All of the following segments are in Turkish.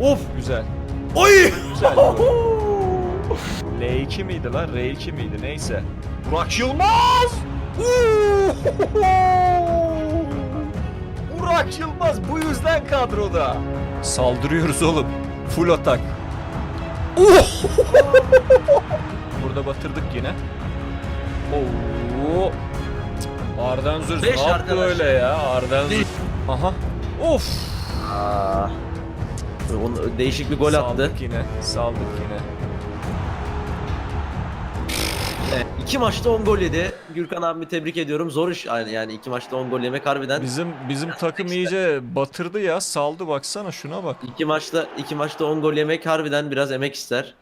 Of. Güzel. Oy. Güzel. L2 miydi lan? R2 miydi? Neyse. Burak Yılmaz! Burak Yılmaz bu yüzden kadroda. Saldırıyoruz oğlum. Full atak. Burada batırdık yine. Oo. Arden Zürs ne yaptı öyle ya? Arden. Zürs. Aha. Of. Aa. Onu değişik bir gol attı. Saldık yine. Saldık yine. Evet, iki maçta 10 gol yedi. Gürkan abimi tebrik ediyorum. Zor iş yani yani iki maçta 10 gol yemek harbiden. Bizim bizim takım iyice batırdı ya. Saldı baksana şuna bak. İki maçta iki maçta 10 gol yemek harbiden biraz emek ister.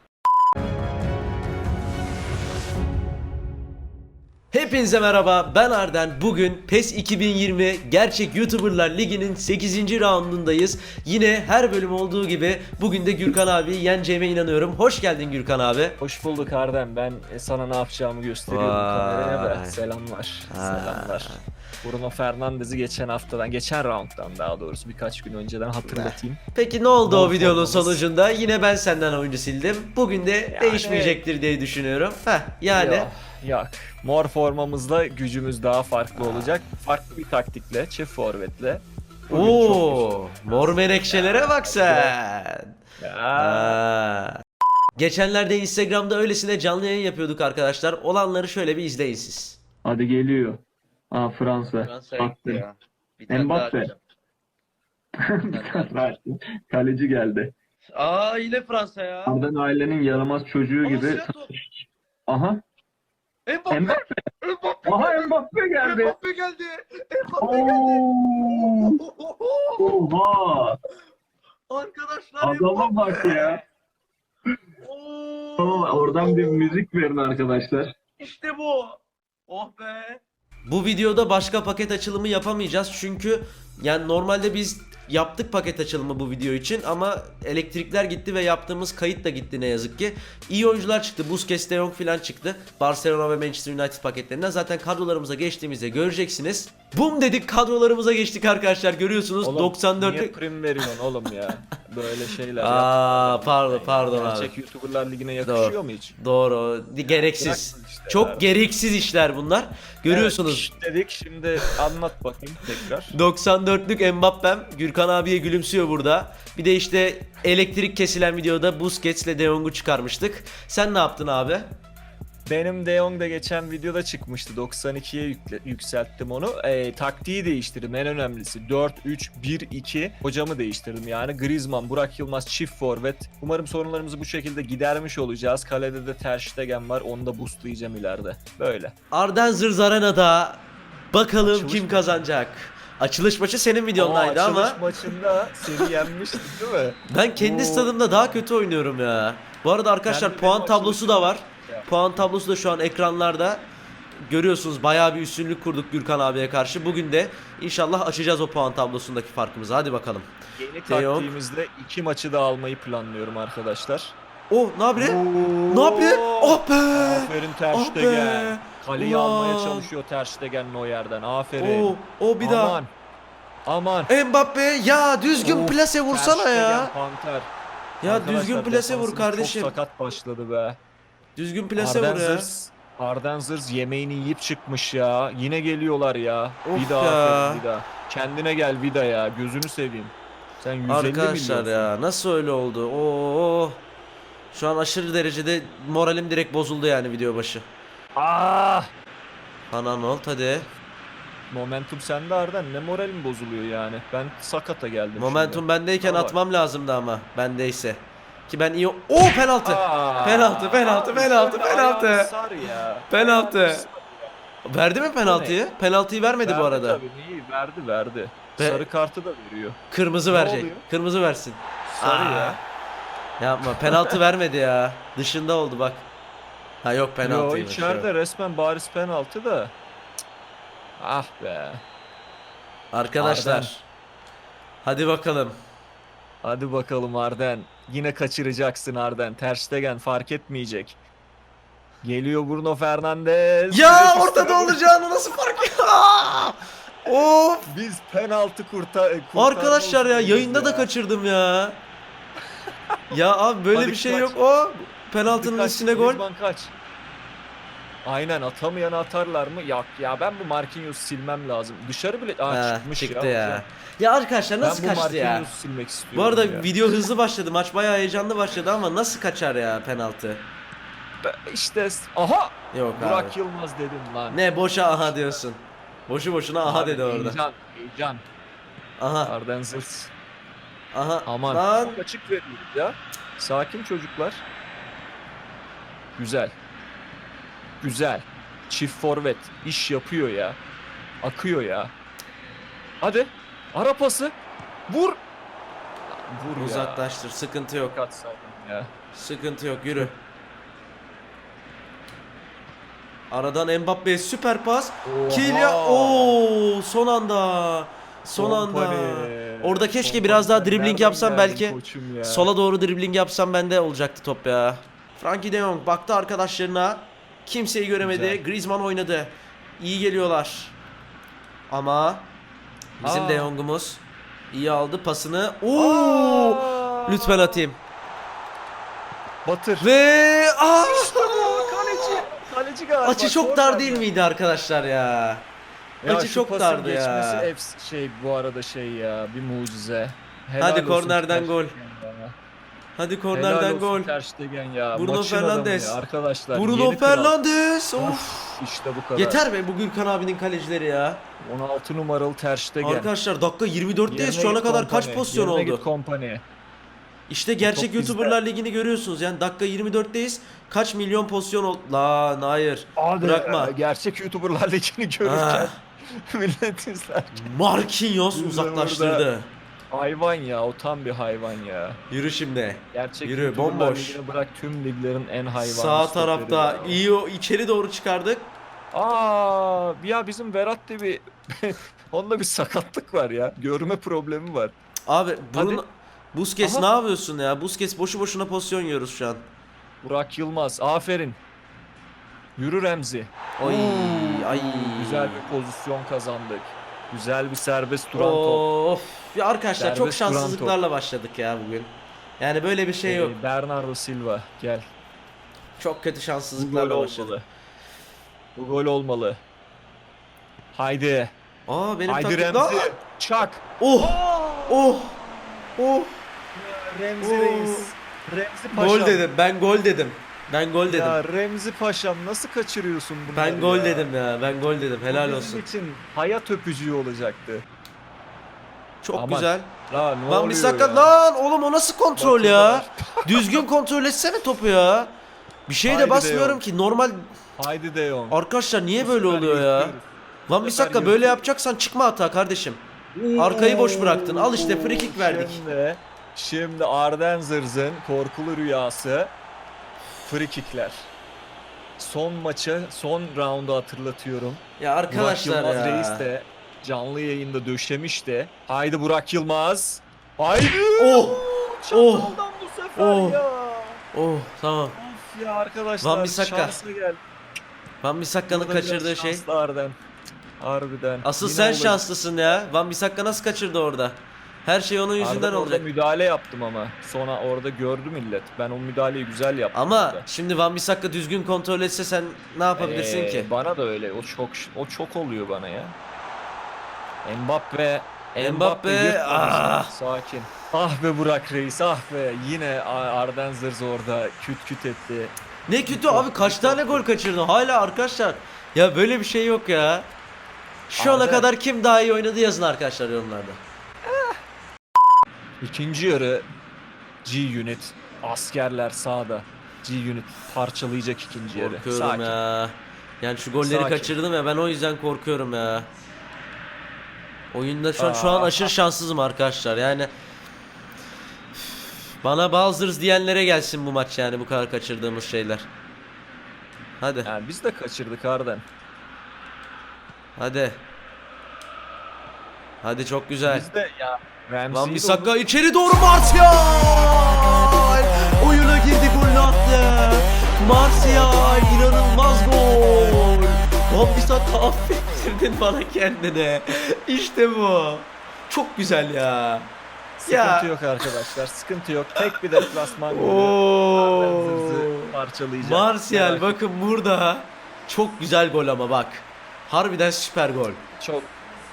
Hepinize merhaba ben Arden. Bugün PES 2020 Gerçek YouTuberlar Ligi'nin 8. raundundayız. Yine her bölüm olduğu gibi bugün de Gürkan abi yeneceğime inanıyorum. Hoş geldin Gürkan abi. Hoş bulduk Ardem. Ben sana ne yapacağımı gösteriyorum kameraya da. Selamlar. Selamlar. Bruno Fernandes'i geçen haftadan, geçen rounddan daha doğrusu birkaç gün önceden hatırlatayım. Peki ne oldu Bol o videonun formamız. sonucunda? Yine ben senden oyuncu sildim. Bugün de Yani- değişmeyecektir diye düşünüyorum. Heh yani. Yok, yok. Mor formamızla gücümüz daha farklı olacak. Farklı bir taktikle, çift forvetle. Bugün Oo, mor menekşelere bak sen. Ya. Ha. Geçenlerde Instagram'da öylesine canlı yayın yapıyorduk arkadaşlar. Olanları şöyle bir izleyin siz. Hadi geliyor. Aa Fransa. Mbappe. Tane daha attı. Kaleci geldi. Aa yine Fransa ya. Arden ailenin yaramaz çocuğu Ama gibi. Aha. Mbappe. Mbappe. Mbappe. Aha Mbappe geldi. Mbappe geldi. Mbappe geldi. Oha. Arkadaşlar Adama bak ya. Oo. Tamam oradan bir müzik verin arkadaşlar. İşte bu. Oh be. Bu videoda başka paket açılımı yapamayacağız çünkü yani normalde biz yaptık paket açılımı bu video için ama elektrikler gitti ve yaptığımız kayıt da gitti ne yazık ki. İyi oyuncular çıktı. Busquets, De Jong falan çıktı. Barcelona ve Manchester United paketlerinden zaten kadrolarımıza geçtiğimizde göreceksiniz. Bum dedik kadrolarımıza geçtik arkadaşlar görüyorsunuz. Oğlum, 94'lük Niye prim veriyorsun oğlum ya? Böyle şeyler Aa pardon pardon abi. Gerçek YouTuber'lar ligine yakışıyor Doğru. mu hiç? Doğru. Gereksiz. İşte Çok ya. gereksiz işler bunlar. Görüyorsunuz. Evet, dedik şimdi anlat bakayım tekrar. 94'lük Mbappé'm Gürkan abiye gülümsüyor burada. Bir de işte elektrik kesilen videoda Busquets'le De Jong'u çıkarmıştık. Sen ne yaptın abi? Benim De Jong da geçen videoda çıkmıştı. 92'ye yükle- yükselttim onu. Ee, taktiği değiştirdim en önemlisi. 4-3-1-2 hocamı değiştirdim yani. Griezmann, Burak Yılmaz çift forvet. Umarım sorunlarımızı bu şekilde gidermiş olacağız. Kalede de Ter Stegen var. Onu da boostlayacağım ileride. Böyle. Arden Zırz Arena'da bakalım Açılış kim maçı. kazanacak. Açılış maçı senin videondaydı ama açılış maçında seni yenmiştik değil mi? ben kendi Oo. stadımda daha kötü oynuyorum ya. Bu arada arkadaşlar Ben de puan benim tablosu da var. Ya. Puan tablosu da şu an ekranlarda. Görüyorsunuz bayağı bir üstünlük kurduk Gürkan abiye karşı. Bugün de inşallah açacağız o puan tablosundaki farkımızı. Hadi bakalım. Yeni Jong. taktiğimizde iki maçı da almayı planlıyorum arkadaşlar. Oh ne yapıyor? Ne yapıyor? Oh be! Aferin Ter Ah Stegen. be! Kaleyi Ulan! almaya çalışıyor Ter Stegen o yerden. Aferin. Oh, oh bir daha. Aman. Aman. Mbappe ya düzgün Of, plase vursana Ter ya. Stegen, Panter. Ya Arkadaşlar, düzgün plase vur kardeşim. Çok sakat başladı be. Düzgün plase Arden vur ya. Zırz, Arden Zırz yemeğini yiyip çıkmış ya. Yine geliyorlar ya. Of Vida ya. aferin Vida. Kendine gel Vida ya. Gözünü seveyim. Sen 150 Arkadaşlar milyon. ya nasıl öyle oldu? Oo. Şu an aşırı derecede moralim direkt bozuldu yani video başı. Ah! Anan ol hadi. Momentum sende Arden. Ne moralim bozuluyor yani. Ben sakata geldim Momentum şimdi. bendeyken Ama atmam lazımdı ama bendeyse. Ki ben iyi... Oo penaltı. Aa, Penaltı, penaltı, abi penaltı, penaltı. Penaltı. Verdi mi penaltıyı? Penaltıyı vermedi bu Verdi arada. Tabii, iyi verdi verdi. Ve- Sarı kartı da veriyor. Kırmızı Ne verecek. oluyor? Kırmızı versin. Sarı Aa. ya. Yapma penaltı vermedi ya. Dışında oldu bak. Ha yok Yo penaltıymış. içeride resmen bariz penaltı da. Ah be. Arkadaşlar. Arden. Hadi bakalım. Hadi bakalım Arden. Yine kaçıracaksın Arden. Ter Stegen fark etmeyecek. Geliyor Bruno Fernandes. Ya Direkt ortada olacağını nasıl fark! Of. Biz penaltı kurtarma Arkadaşlar ya yayında da ya. kaçırdım ya. Ya abi böyle Hadi bir şey kaç. yok o. Penaltının Kaç, üstüne gol. Kaç. Aynen atamayanı atarlar mı? Yok ya ben bu Marquinhos'u silmem lazım. Dışarı bile Aa, Ha, çıkmış çıktı ya. ya. hocam. Ya arkadaşlar nasıl ben bu kaçtı ya? Marquinhos'u silmek istiyorum Bu arada ya. video hızlı başladı. Maç bayağı heyecanlı başladı ama nasıl kaçar ya penaltı? Be- işte aha Yok Burak abi. Yılmaz dedim lan. Ne boşa aha diyorsun. Boşu boşuna aha Abi, dedi orada. Heyecan, heyecan. Aha, Arden Zırt. Aha. Aman. Lan. Çok açık veriyoruz ya. Sakin çocuklar. Güzel. Güzel. Çift forvet. iş yapıyor ya. Akıyor ya. Hadi. Ara pası. Vur. Vur ya. Uzaklaştır. Sıkıntı yok. Atsaydın ya. Sıkıntı yok. Yürü. Aradan Mbappe süper pas. Kylian Oo son anda. Son anda. Orada keşke biraz daha dribbling yapsam belki. Sola doğru dribbling yapsam bende olacaktı top ya. Frankie de Jong baktı arkadaşlarına. Kimseyi göremedi. Güzel. Griezmann oynadı. İyi geliyorlar. Ama bizim Aa. de Jong'umuz iyi aldı pasını. Oo! Aa! Lütfen atayım. Batır. Ve aa! Kaleci. Kaleci galiba. Açı çok dar değil mi? miydi arkadaşlar ya? Ya Açı şu çok pasın dardı ya. geçmesi efs- şey bu arada şey ya bir mucize. Helal Hadi olsun kornerden Ter gol. Stegen ya. Hadi Helal kornerden olsun gol. Ter Stegen ya. Bruno Maçın adamı Fernandes. ya Arkadaşlar. Bruno yeni kral. Fernandes. Of. İşte bu kadar. Yeter be bu Gürkan abinin kalecileri ya. 16 numaralı Ter Stegen. Arkadaşlar dakika 24'teyiz. Yerine Şu ana git kadar kaç Kompany, pozisyon yerine oldu? git Kompany. İşte gerçek Top YouTuber'lar ligini görüyorsunuz. Yani dakika 24'teyiz. Kaç milyon pozisyon oldu? Lan hayır. Bırakma. Gerçek YouTuber'lar ligini görürken Ah, millet izler. Marquinhos uzaklaştırdı. Hayvan ya o tam bir hayvan ya. Yürü şimdi. Gerçek Yürü, bomboş. ligini bırak tüm liglerin en hayvan. Sağ tarafta iyi o içeri doğru çıkardık. Aa ya bizim Verratti bir onda bir sakatlık var ya. Görme problemi var. Abi Hadi. Busquets Aha. ne yapıyorsun ya? Busquets boşu boşuna pozisyon yiyoruz şu an. Burak Yılmaz aferin. Yürü Remzi. Oy ay. Güzel bir pozisyon kazandık. Güzel bir serbest duran top. Of. Ya arkadaşlar çok Serbest top. şanssızlıklarla başladık ya bugün. Yani böyle bir şey yok. Ee, Bernardo Silva gel. Çok kötü şanssızlıklarla başladık. olmalı. Bu gol olmalı. Haydi. Aa benim Haydi takımda. Remzi. Çak. Oh! Oh! Oh! Remzi Oo. Reis. Remzi Paşam. Gol dedim. Ben gol dedim. Ben gol dedim. Ya Remzi Paşam nasıl kaçırıyorsun bunları ben gol ya? dedim ya. Ben gol dedim. Helal Bu olsun. için hayat öpücüğü olacaktı. Çok Aman. güzel. La ne Lan bir sakat ya? lan oğlum o nasıl kontrol ya? Düzgün kontrol etsene topu ya. Bir şey de basmıyorum ki. Normal Haydi De Jong. arkadaşlar niye Bu böyle oluyor ya? Lan bir dakika böyle yapacaksan çıkma hata kardeşim. Arkayı boş bıraktın. Al işte free kick verdik. Şimdi, şimdi Arden Zırz'ın korkulu rüyası free kickler. Son maçı, son roundu hatırlatıyorum. Ya Burak arkadaşlar Yılmaz ya. Reis de canlı yayında döşemişti. Haydi Burak Yılmaz. Haydi. Oh! Oh! Çataldan bu sefer Oh! ya. Oh tamam. Of ya arkadaşlar Van Bissaka. şansa gel. Van biraz kaçırdığı şey. şanslı Arden. Harbiden. Asıl Yine sen olur. şanslısın ya. Van Bissaka nasıl kaçırdı orada? Her şey onun yüzünden Arden orada olacak. müdahale yaptım ama. Sonra orada gördü millet. Ben o müdahaleyi güzel yaptım. Ama orada. şimdi Van Bissaka düzgün kontrol etse sen ne yapabilirsin Ee, ki? Bana da öyle. O çok o çok oluyor bana ya. Mbappe Mbappe, yırtmadı ah! Sakin. Ah be Burak Reis ah be. Yine A- Arden Zırz orada küt küt etti. Ne kötü abi kaç tane gol kaçırdı hala arkadaşlar. Ya böyle bir şey yok ya. Şu ana Arda. kadar kim daha iyi oynadı yazın arkadaşlar yorumlarda. İkinci yarı G-Unit askerler sağda. G-Unit parçalayacak ikinci yarı. Korkuyorum Sakin. ya. Yani şu golleri Sakin. kaçırdım ya ben o yüzden korkuyorum ya. Oyunda şu an, şu an Aa. aşırı şanssızım arkadaşlar yani. Bana Balzers diyenlere gelsin bu maç yani bu kadar kaçırdığımız şeyler. Hadi Yani biz de kaçırdık Arden. hadi. Hadi çok güzel. Biz de ya Van Bissaka içeri doğru Martial! Oyuna girdi golünü attı. Martial inanılmaz gol. Van Bissaka affettirdin bana kendine. İşte bu. Çok güzel ya. Sıkıntı yok arkadaşlar. Sıkıntı yok. Tek bir deplasman golü. Parçalayacak. Martial bakın burada çok güzel gol ama bak. Harbiden süper gol. Çok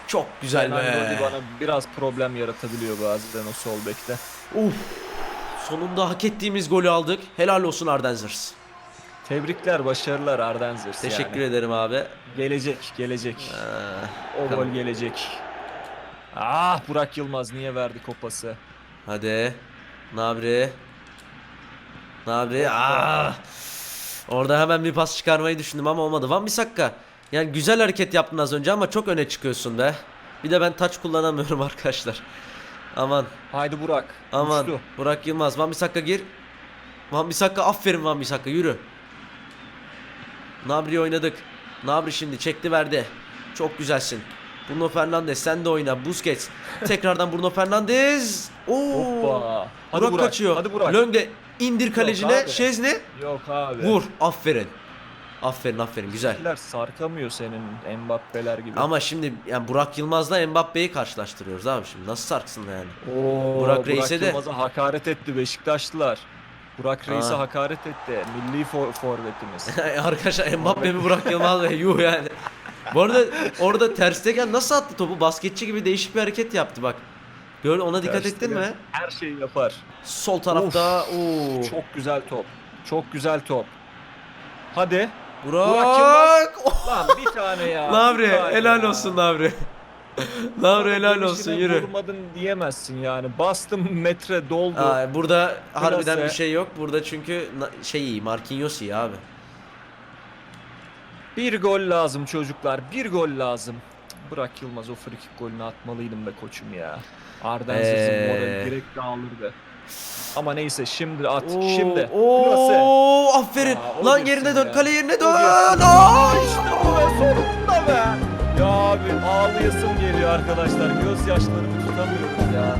Çok güzel be. bana biraz problem yaratabiliyor bazen o sol bekte. Uf. Sonunda hak ettiğimiz golü aldık. Helal olsun Ardenzers. Tebrikler, başarılar Ardenzers Teşekkür yani. ederim abi. Gelecek, gelecek. Ee, o tamam. gol gelecek. Ah Burak Yılmaz niye verdi kopası? hadi. Nabri. Nabri. Ah. Orada hemen bir pas çıkarmayı düşündüm ama olmadı. Van Bissaka. Yani güzel hareket yaptın az önce ama çok öne çıkıyorsun be. Bir de ben taç kullanamıyorum arkadaşlar. Aman. Haydi Burak. Aman uçtu. Burak Yılmaz Van Bissaka gir Van Bissaka aferin Van Bissaka yürü Nabri oynadık Nabri şimdi çekti verdi Çok güzelsin Bruno Fernandes sen de oyna Busquets Tekrardan Bruno Fernandes Oo. Hoppa. Hadi Burak, Burak, kaçıyor hadi Burak. Lönge indir kalecine. Şezni Yok abi. Vur aferin Aferin aferin güzel Bizimkiler sarkamıyor senin Mbappe'ler gibi. Ama şimdi yani Burak Yılmaz'la Mbappe'yi karşılaştırıyoruz abi şimdi nasıl sarksın yani Oo, Burak Reis'e de- Yılmaz'a hakaret etti Beşiktaşlılar. Burak Reis'e hakaret etti. Milli for forvetimiz. Arkadaşlar Mbappe mi Burak Yılmaz ve yuh yani. Bu arada orada Ter Stegen nasıl attı topu? Basketçi gibi değişik bir hareket yaptı bak. Gör ona dikkat Ter ettin mi? Her şeyi yapar. Sol tarafta. Oo. Çok güzel top. Çok güzel top. Hadi. Burak. Burak Lan bir tane ya. Tane helal olsun Nabri. Nabri helal olsun yürü. Vurmadın diyemezsin yani. Bastım metre doldu. Aa, burada harbiden bir şey yok. Burada çünkü na- şey iyi Marquinhos iyi abi. Bir gol lazım çocuklar. Bir gol lazım. Burak Yılmaz o frikik golünü atmalıydım be koçum ya. Ardenzer'in Ee. morali direkt dağılırdı. Ama neyse şimdi at. Oo, Şimdi. Oo, aferin. Aa, Lan yerine dön, ya. kale yerine dön. Aa! İşte bu be sonunda be. Ya abi ağlayasım geliyor arkadaşlar. Gözyaşlarımı tutamıyorum ya.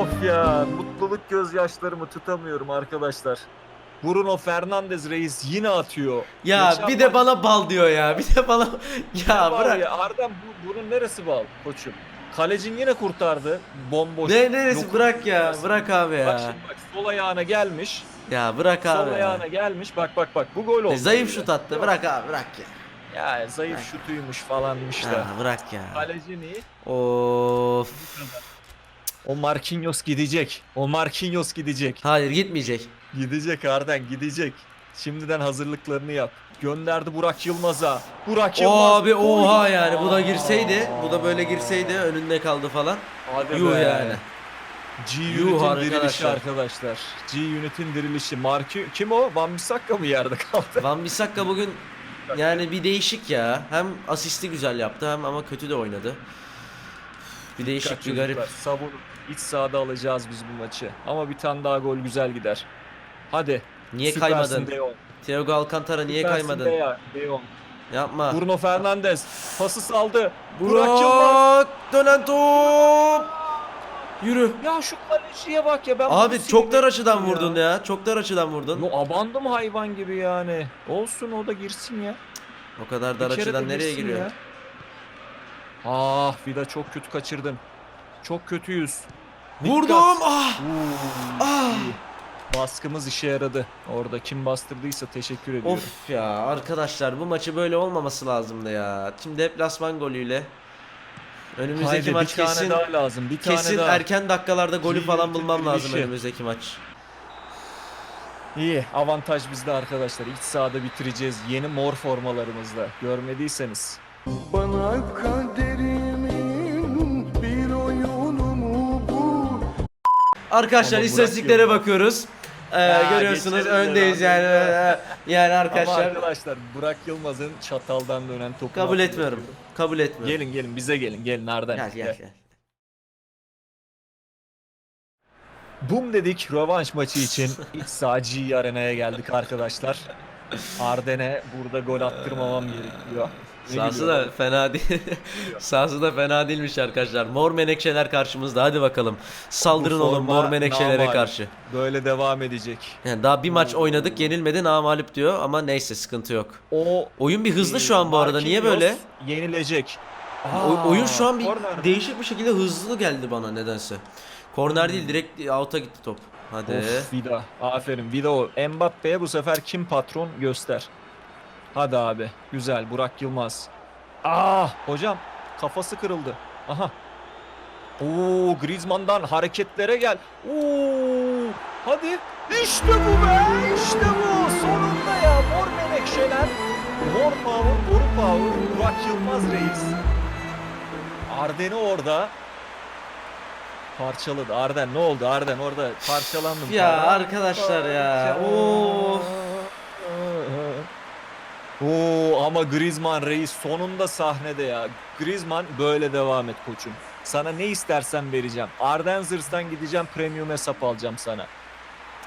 Of ya mutluluk gözyaşlarımı tutamıyorum arkadaşlar. Bruno Fernandes reis yine atıyor. Ya Geçen bir de bana bal diyor ya. Bir de bana ya bırak. ya, Ardem bu, bunun neresi bal koçum? Kalecin yine kurtardı. Bomboş. Ne neresi bırak ya. Arası. Bırak abi Bak ya. şimdi bak sol ayağına gelmiş. Ya bırak Sol abi. ayağına Ya. gelmiş. Bak bak bak bu gol oldu. E, Zayıf şut attı. Bırak abi bırak ya. Ya zayıf şutuymuş falanmış da. Ha, bırak ya. Kalecin iyi. Of. O Marquinhos gidecek. O Marquinhos gidecek. Hayır gitmeyecek. Gidecek Arden gidecek. Şimdiden hazırlıklarını yap. Gönderdi Burak Yılmaz'a. Burak Yılmaz. O abi oha yani bu da girseydi, bu da böyle girseydi önünde kaldı falan. Hadi Yuh be. yani. G Yuh Unit'in arkadaşlar. dirilişi arkadaşlar. G Unit'in dirilişi. Marki kim o? Van Bissaka mı yerde kaldı? Van Bissaka bugün yani bir değişik ya. Hem asisti güzel yaptı hem ama kötü de oynadı. Bir değişik Dikkat bir garip. Sabun. İç sahada alacağız biz bu maçı. Ama bir tane daha gol güzel gider. Hadi. Niye Süpersin kaymadın? De Jong. Thiago Alcantara niye Süpersin kaymadın? Ya-. Yapma. Bruno Fernandes pası saldı. Burak Yılmaz. Dönen top. Yürü. Ya şu kaleciye bak ya ben Abi çok dar açıdan vurdun ya. Çok dar açıdan vurdun. Yo, abandım hayvan gibi yani. Olsun o da girsin ya. O kadar dar açıdan nereye giriyor? ya. Ah Vida çok kötü kaçırdın. Çok kötüyüz. Dikkat. Vurdum. Ah. Oo, Ah. iyi. Baskımız işe yaradı. Orada kim bastırdıysa teşekkür ediyorum. Of ya arkadaşlar bu maçı böyle olmaması lazımdı ya. Şimdi deplasman golüyle önümüzdeki Haydi maç bir tane kesin daha lazım. Bir tane kesin daha. erken dakikalarda golü İyi falan bulmam yönetim lazım işi. önümüzdeki maç. İyi. Avantaj bizde arkadaşlar. İç sahada bitireceğiz. Yeni mor formalarımızla. Görmediyseniz. Bana kaderimin bir oyunu mu bu? Arkadaşlar Ama Burak istatistiklere bakıyoruz. Ee, Ya, görüyorsunuz geçeriz öndeyiz ya. yani. yani Ama arkadaşlar arkadaşlar Burak Yılmaz'ın çataldan dönen topu kabul etmiyorum. Kabul etmiyorum. Gelin gelin bize gelin. Gelin Arden. Gel gel gel. Bum dedik rövanş maçı için iç saha G Arena'ya geldik arkadaşlar. Arden'e burada gol attırmamam gerekiyor. Sahası da fena değil. Sahası da fena değilmiş arkadaşlar. Mor menekşeler karşımızda. Hadi bakalım. Saldırın Bu oğlum forma mor menekşelere namağlup. karşı. Böyle devam edecek. Yani daha bir maç oynadık yenilmedi namalip diyor ama neyse sıkıntı yok. O Oyun bir hızlı şu an bu arada niye böyle? Yenilecek. O- oyun şu an bir Korner. değişik bir şekilde hızlı geldi bana nedense. Korner değil direkt out'a gitti top. Hadi. Of Vida. Aferin. Vida o. Mbappe'ye bu sefer kim patron göster. Hadi abi. Güzel. Burak Yılmaz. Ah hocam kafası kırıldı. Aha. Oo Griezmann'dan hareketlere gel. Oo hadi. İşte bu be. İşte bu. Sonunda ya. Mor menekşeler. Mor power, boru power. Burak Yılmaz reis. Arden'i orada parçaladı. Arden ne oldu? Arden orada parçalandım. Ya Parça- arkadaşlar ya. Oo. Oo ama Griezmann reis sonunda sahnede ya. Griezmann böyle devam et koçum. Sana ne istersen vereceğim. Ardenzers'tan gideceğim premium hesap alacağım sana.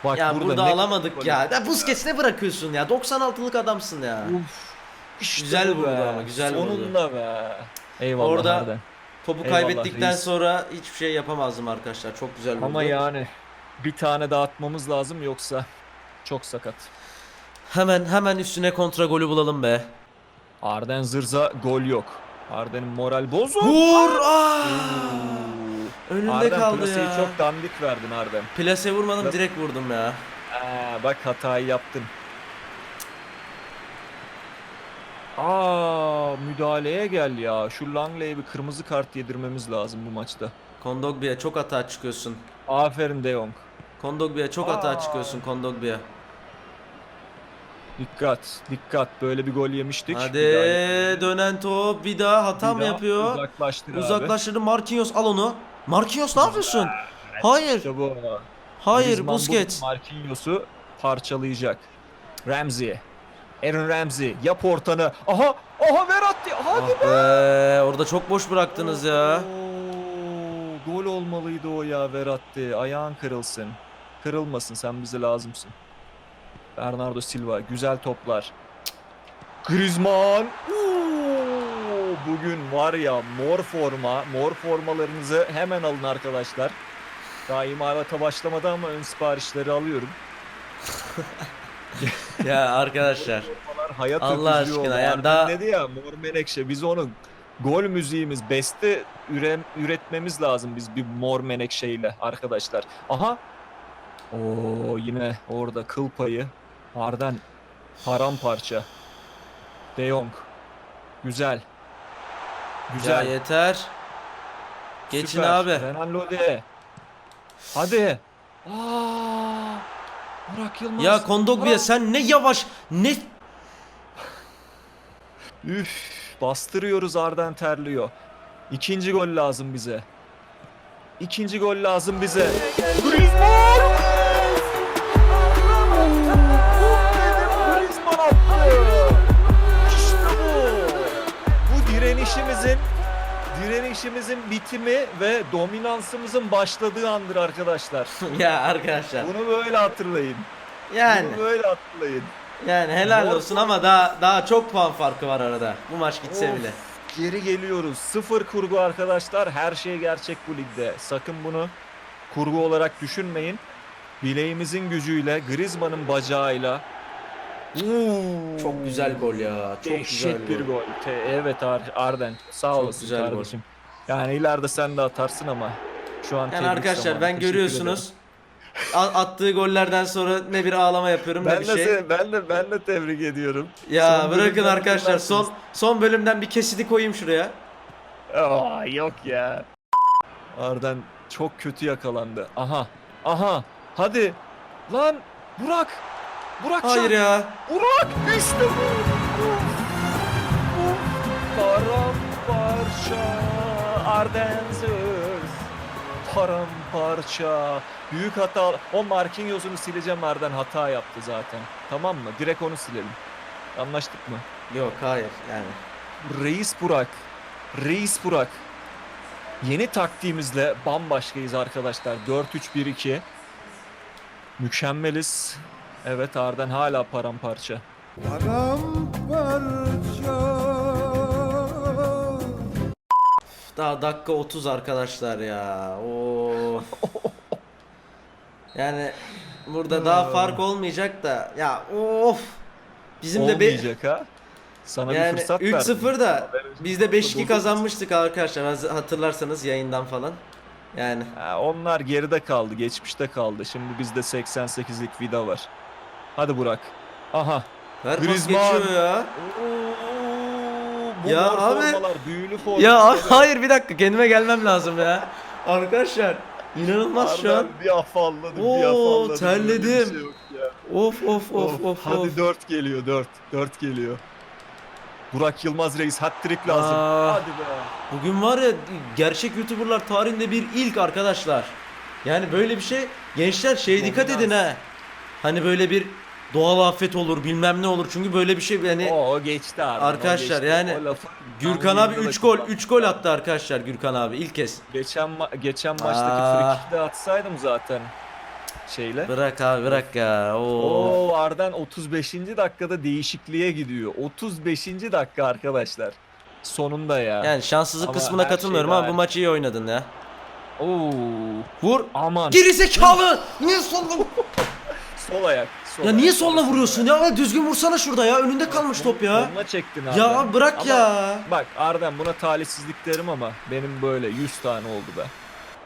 Bak Ya burada, ne- alamadık ya. Ya Busquets ne bırakıyorsun ya? 96'lık adamsın ya. Uf, işte Güzel bu vurdu ama, güzel vurdu. Sonunda be. Eyvallah Orada Arden. Topu Eyvallah kaybettikten reis. sonra hiçbir şey yapamazdım arkadaşlar. Çok güzel vurdu. Ama yani bir tane daha atmamız lazım yoksa çok sakat. Hemen hemen üstüne kontra golü bulalım be. Arden zırza gol yok. Arden'in moral bozuk. Vur! Aa! Önünde Arden kaldı plaseyi ya. çok dandik verdin Arden. Plase vurmadım Yok. direkt vurdum ya. Aa, bak hatayı yaptın. Aa müdahaleye gel ya. Şu Langley'e bir kırmızı kart yedirmemiz lazım bu maçta. Kondogbia'ya çok hata çıkıyorsun. Aferin De Jong. Kondogbia'ya çok hata Aa. çıkıyorsun Kondogbia. Dikkat, dikkat. Böyle bir gol yemiştik. Hadi Bir daha- dönen top bir daha hata bir mı daha yapıyor? Uzaklaştır abi. Uzaklaştırdı Marquinhos al onu. Marquinhos ne yapıyorsun? Hayır. İşte bu. Hayır Griezmann bu Busquets. Marquinhos'u parçalayacak. Ramsey. Aaron Ramsey yap ortanı. Aha! Aha Verratti. Hadi Ah be, orada çok boş bıraktınız ya. Oo, gol olmalıydı o ya Verratti. Ayağın kırılsın. Kırılmasın sen bize lazımsın. Bernardo Silva güzel toplar. Griezmann. Oo, bugün var ya mor forma. Mor formalarınızı hemen alın arkadaşlar. Daha imalata başlamadı ama ön siparişleri alıyorum. ya arkadaşlar. Hayat Allah aşkına ya daha- dedi ya Mor Menekşe biz onu gol müziğimiz beste üre, üretmemiz lazım biz bir Mor Menekşe ile arkadaşlar. Aha. Oo yine orada kıl payı. Arden paramparça. De Jong. Güzel. Güzel. Güzel. yeter. Geçin Süper. abi. Renan Lodi. Hadi. Aa! Burak Yılmaz. Ya Kondogbia sen ne yavaş ne Üf, bastırıyoruz Arden terliyor. İkinci gol lazım bize. İkinci gol lazım bize. Griezmann direnişimizin bitimi ve dominansımızın başladığı andır arkadaşlar. ya arkadaşlar. Bunu böyle hatırlayın. Yani Bunu böyle hatırlayın. yani helal Mor- olsun ama daha daha çok puan farkı var arada. Bu maç gitse Of, bile. Geri geliyoruz. Sıfır kurgu arkadaşlar. Her şey gerçek bu ligde. Sakın bunu kurgu olarak düşünmeyin. Bileğimizin gücüyle, Griezmann'ın bacağıyla. Oo, Çok güzel gol ya. Çok güzel Dehşet bir gol. gol. Evet Ar- Arden. Sağ olasın güzel gol. Yani ileride sen de atarsın ama şu an Yani arkadaşlar ben görüyorsunuz. A- attığı gollerden sonra ne bir ağlama yapıyorum ne bir Ben de, şey. seni- ben de ben de tebrik ediyorum. Ya Son bırakın bölümden arkadaşlar son son bölümden bir kesidi koyayım şuraya. Aa, yok ya. Arden çok kötü yakalandı. Aha. Aha. Hadi. Lan Burak. Burak Hayır ya. Burak işte bu. Ardenzöz. Paramparça. Büyük hata. O Marquinhos'unu sileceğim Arden hata yaptı zaten. Tamam mı? Direkt onu silelim. Anlaştık mı? Yok hayır yani. Reis Burak. Reis Burak. Yeni taktiğimizle bambaşkayız arkadaşlar. 4-3-1-2. Mükemmeliz. Evet Arden hala paramparça. Daha dakika 30 arkadaşlar ya. Oo. Yani burada daha fark olmayacak da ya of. Bizim de be Olmayacak ha. Sana bir yani fırsat verdim. 3-0 da biz de 5-2 bozuldu. kazanmıştık arkadaşlar. Hatırlarsanız yayından falan. Yani Ha, onlar geride kaldı, geçmişte kaldı. Şimdi bizde 88'lik vida var. Hadi Burak. Aha. ver pas Griezmann. geçiyor ya. Oo, Ya abi. formalar, büyülü formalar. Ya abi, hayır bir dakika kendime gelmem lazım ya. Arkadaşlar inanılmaz şu an. Bir afalladım, bir Oo, afalladım. terledim. Böyle bir şey ya. Of of of of Hadi of. 4 geliyor, 4. 4 geliyor. Burak Yılmaz Reis hat-trick lazım. Aa. Hadi be. Bugün var ya gerçek YouTuber'lar tarihinde bir ilk arkadaşlar. Yani böyle bir şey gençler şeye dikkat edin ha. Hani böyle bir doğal afet olur bilmem ne olur çünkü böyle bir şey yani O, o geçti abi. Arkadaşlar o geçti. yani O lafı Gürkan abi yayında da 3 gol kullandım. 3 gol attı arkadaşlar Gürkan abi ilk kez. Geçen ma- geçen maçtaki Aa. free kick'i de atsaydım zaten şeyle. Bırak abi bırak ya. Oo. Oo Arden 35. dakikada değişikliğe gidiyor. 35. dakika arkadaşlar. Sonunda ya. Yani şanssızlık Ama kısmına her katılmıyorum şey ama bu dahil. maçı iyi oynadın ya. Oo. Vur. Aman. Geri zekalı. Niye soluna Sol ayak. Sol Ya niye soluna vuruyorsun ya? Düzgün vursana şurada ya. Önünde kalmış top ya. Soluna çektin Arden. Ya bırak Ama ya. Bak Arden buna talihsizlik derim ama benim böyle 100 tane oldu be.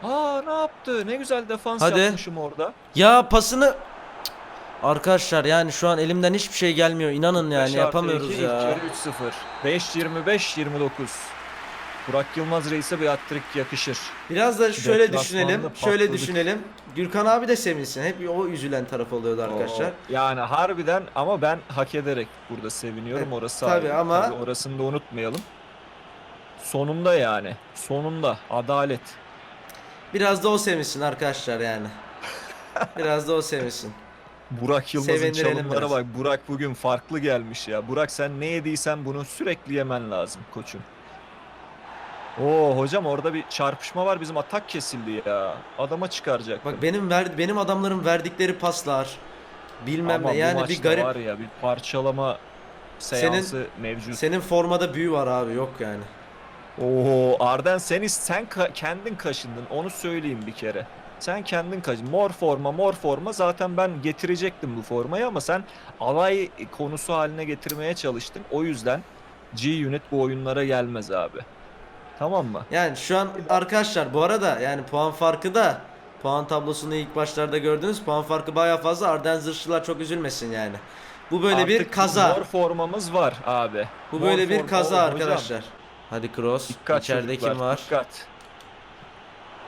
Aa ne yaptı? Ne güzel defans Hadi. yapmışım orada. Ya pasını. Arkadaşlar yani şu an elimden hiçbir şey gelmiyor. İnanın yani 5 artı yapamıyoruz iki, ya. ilk yarı 3-0. 5-25-29. Burak Yılmaz Reis'e bir hat-trick yakışır. Biraz da şöyle Deplasmanda düşünelim. Şöyle patladık. düşünelim. Gürkan abi de sevinsin. Hep o üzülen taraf oluyordu arkadaşlar. Oo, Yani harbiden ama ben hak ederek burada seviniyorum. Evet, Orası tabii ayrı. ama- Tabii orasını da unutmayalım. Sonunda yani. Sonunda. Adalet. Biraz da o sevinsin arkadaşlar yani. Biraz da o sevinsin. Burak Yılmaz'ın çalımlara biraz. bak. Burak bugün farklı gelmiş ya. Burak sen ne yediysen bunu sürekli yemen lazım koçum. Oo hocam orada bir çarpışma var. Bizim atak kesildi ya. Adama çıkaracak. Bak benim ver, benim adamların verdikleri paslar bilmem Ama ne yani bir garip. var ya bir parçalama seansı mevcut. Senin formada büyü var abi yok yani. Oo Arden sen sen ka- kendin kaşındın. Onu söyleyeyim bir kere. Sen kendin kaşındın. Mor forma, mor forma. Zaten ben getirecektim bu formayı ama sen alay konusu haline getirmeye çalıştın. O yüzden G-Unit bu oyunlara gelmez abi. Tamam mı? Yani şu an arkadaşlar bu arada yani puan farkı da puan tablosunu ilk başlarda gördünüz puan farkı baya fazla Arden zırhçılar çok üzülmesin yani. Bu böyle bir Artık kaza. Mor formamız var abi. Bu Mor böyle bir kaza hocam, arkadaşlar. Hadi cross. Dikkat İçeride çocuklar, kim var? Dikkat.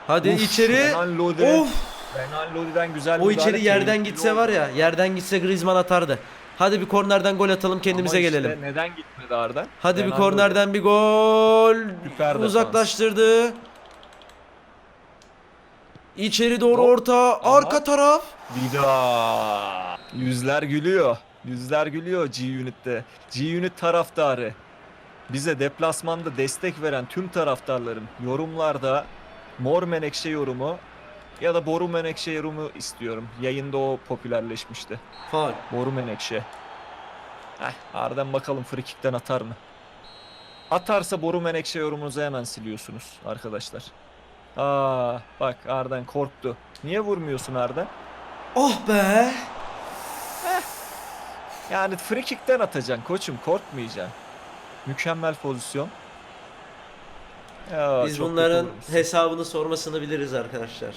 Hadi Uf, içeri. Lodi. Of. Renan Lodi'den güzel O içeri yerden gitse var ya, yerden gitse Griezmann atardı. Hadi bir kornerden gol atalım kendimize Ama işte gelelim. neden gitmedi Arden? Hadi bir Renan kornerden bir gol. Defans. Uzaklaştırdı. İçeri doğru Hop. orta, Ama- arka taraf. Vida. Yüzler gülüyor. Yüzler gülüyor G-Unit'te. G-Unit taraftarı. Bize deplasmanda destek veren tüm taraftarlarım yorumlarda mor menekşe yorumu ya da boru menekşe yorumu istiyorum. Yayında o popülerleşmişti. Faul. Boru menekşe. Heh, Arden bakalım frikikten atar mı? Atarsa boru menekşe yorumunuzu hemen siliyorsunuz arkadaşlar. Aa bak Arden korktu. Niye vurmuyorsun Arden? Oh be. Yani free kick'ten atacaksın koçum korkmayacaksın. Mükemmel pozisyon. Ya, Biz bunların hesabını sormasını biliriz arkadaşlar.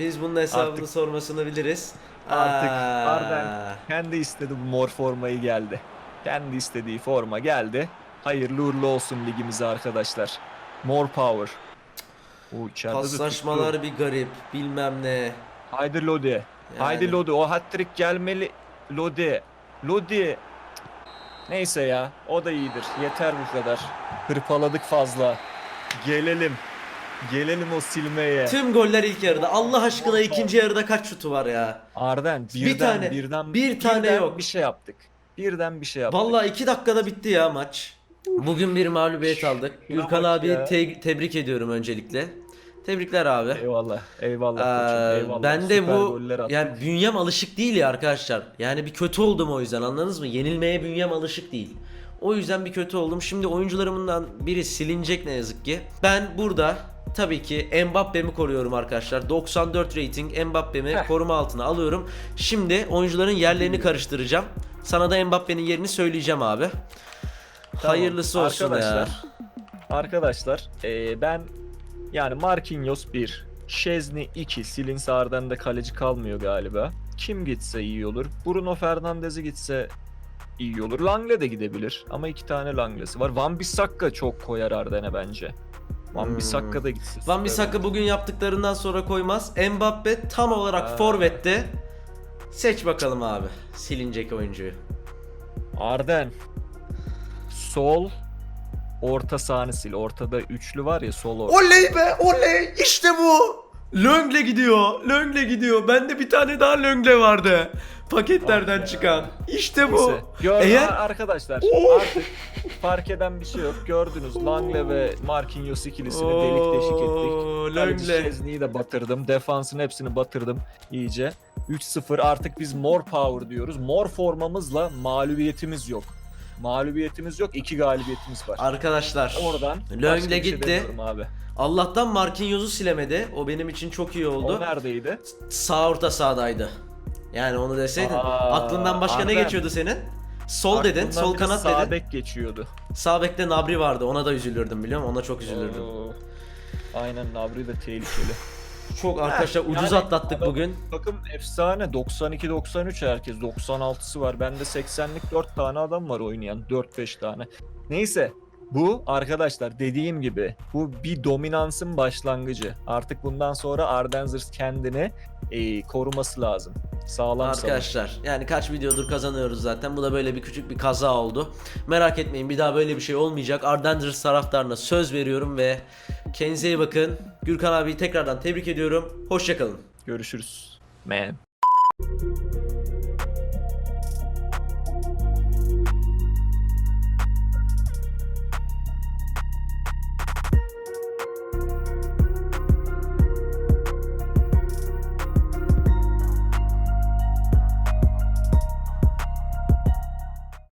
Biz bunun hesabını Artık- sormasını biliriz. Artık Aa. Arden kendi istedi bu mor formayı geldi. Kendi istediği forma geldi. Hayırlı uğurlu olsun ligimize arkadaşlar. More power. O içeride de Paslaşmalar bir garip, bilmem ne. Haydi Lodi. Haydi Yani. Lodi. O hat-trick gelmeli. Lodi. Lodi. Neyse ya. O da iyidir. Yeter bu kadar. Hırpaladık fazla. Gelelim. Gelelim o silmeye. Tüm goller ilk yarıda. Allah aşkına ikinci yarıda kaç şutu var ya? Arden birden Bir tane, birden bir tane birden yok. bir şey yaptık. Birden bir şey yaptık. Vallahi iki dakikada bitti ya maç. Bugün bir mağlubiyet aldık. Gürkan abi te- tebrik ediyorum öncelikle. Tebrikler abi. Eyvallah. Eyvallah Ee, koçum. Eyvallah. ben de Süper bu yani bünyem alışık değil ya arkadaşlar. Yani bir kötü oldum o yüzden anladınız mı? Yenilmeye bünyem alışık değil. O yüzden bir kötü oldum. Şimdi oyuncularımdan biri silinecek ne yazık ki. Ben burada tabii ki Mbappe'mi koruyorum arkadaşlar. 94 rating Mbappe'mi koruma altına alıyorum. Şimdi oyuncuların yerlerini karıştıracağım. Sana da Mbappe'nin yerini söyleyeceğim abi. Tamam. Hayırlısı olsun arkadaşlar, ya. Arkadaşlar eee, ben yani Marquinhos 1, Şezni 2. Silin Sarden de kaleci kalmıyor galiba. Kim gitse iyi olur. Bruno Fernandes'i gitse iyi olur. Langle de gidebilir. Ama iki tane Langle'si var. Van Bissaka çok koyar Arden'e bence. Van Hmm. Bissaka da gitsin. Van Bissaka bugün yaptıklarından sonra koymaz. Mbappe tam olarak Ha. forvette. Seç bakalım abi. Silinecek oyuncuyu. Arden. Sol. Orta sahanı sil. Ortada üçlü var ya sol orta. Oley be oley işte bu. Löngle gidiyor. Löngle gidiyor. Bende bir tane daha Löngle vardı. Paketlerden Ah çıkan. İşte bu. Neyse, Gör, Eğer- arkadaşlar artık fark eden bir şey yok. Gördünüz Langle ve Marquinhos ikilisini delik deşik Oo, ettik. Kaleci Löngle. Szczesny'yi de batırdım. Defansın hepsini batırdım iyice. 3-0 artık biz more power diyoruz. More formamızla mağlubiyetimiz yok. Mağlubiyetimiz yok. iki galibiyetimiz var. Arkadaşlar. Oradan Löngle bir şey gitti. demiyorum abi. Allah'tan Marquinhos'u silemedi. O benim için çok iyi oldu. O neredeydi? Sağ orta sahadaydı. Yani onu deseydin. Aa, aklından başka ne Arden. geçiyordu senin? Sol dedin, Aklımdan sol bir de kanat sağ dedin. bek geçiyordu. Sağ bekte Nabri vardı. Ona da üzülürdüm biliyor musun? Ona çok üzülürdüm. Oo. Aynen Nabri de tehlikeli. Çok arkadaşlar ucuz yani atlattık adam- bugün. Takım efsane 92-93 herkes 96'sı var. Bende 80'lik 4 tane adam var oynayan 4-5 tane. Neyse bu arkadaşlar dediğim gibi bu bir dominansın başlangıcı. Artık bundan sonra Ardenzers kendini e, koruması lazım. Sağlam savaş. Arkadaşlar yani kaç videodur kazanıyoruz zaten. Bu da böyle bir küçük bir kaza oldu. Merak etmeyin bir daha böyle bir şey olmayacak. Ardenders taraftarına söz veriyorum ve kendinize iyi bakın. Gürkan abiyi tekrardan tebrik ediyorum. Hoşçakalın. Görüşürüz. Man.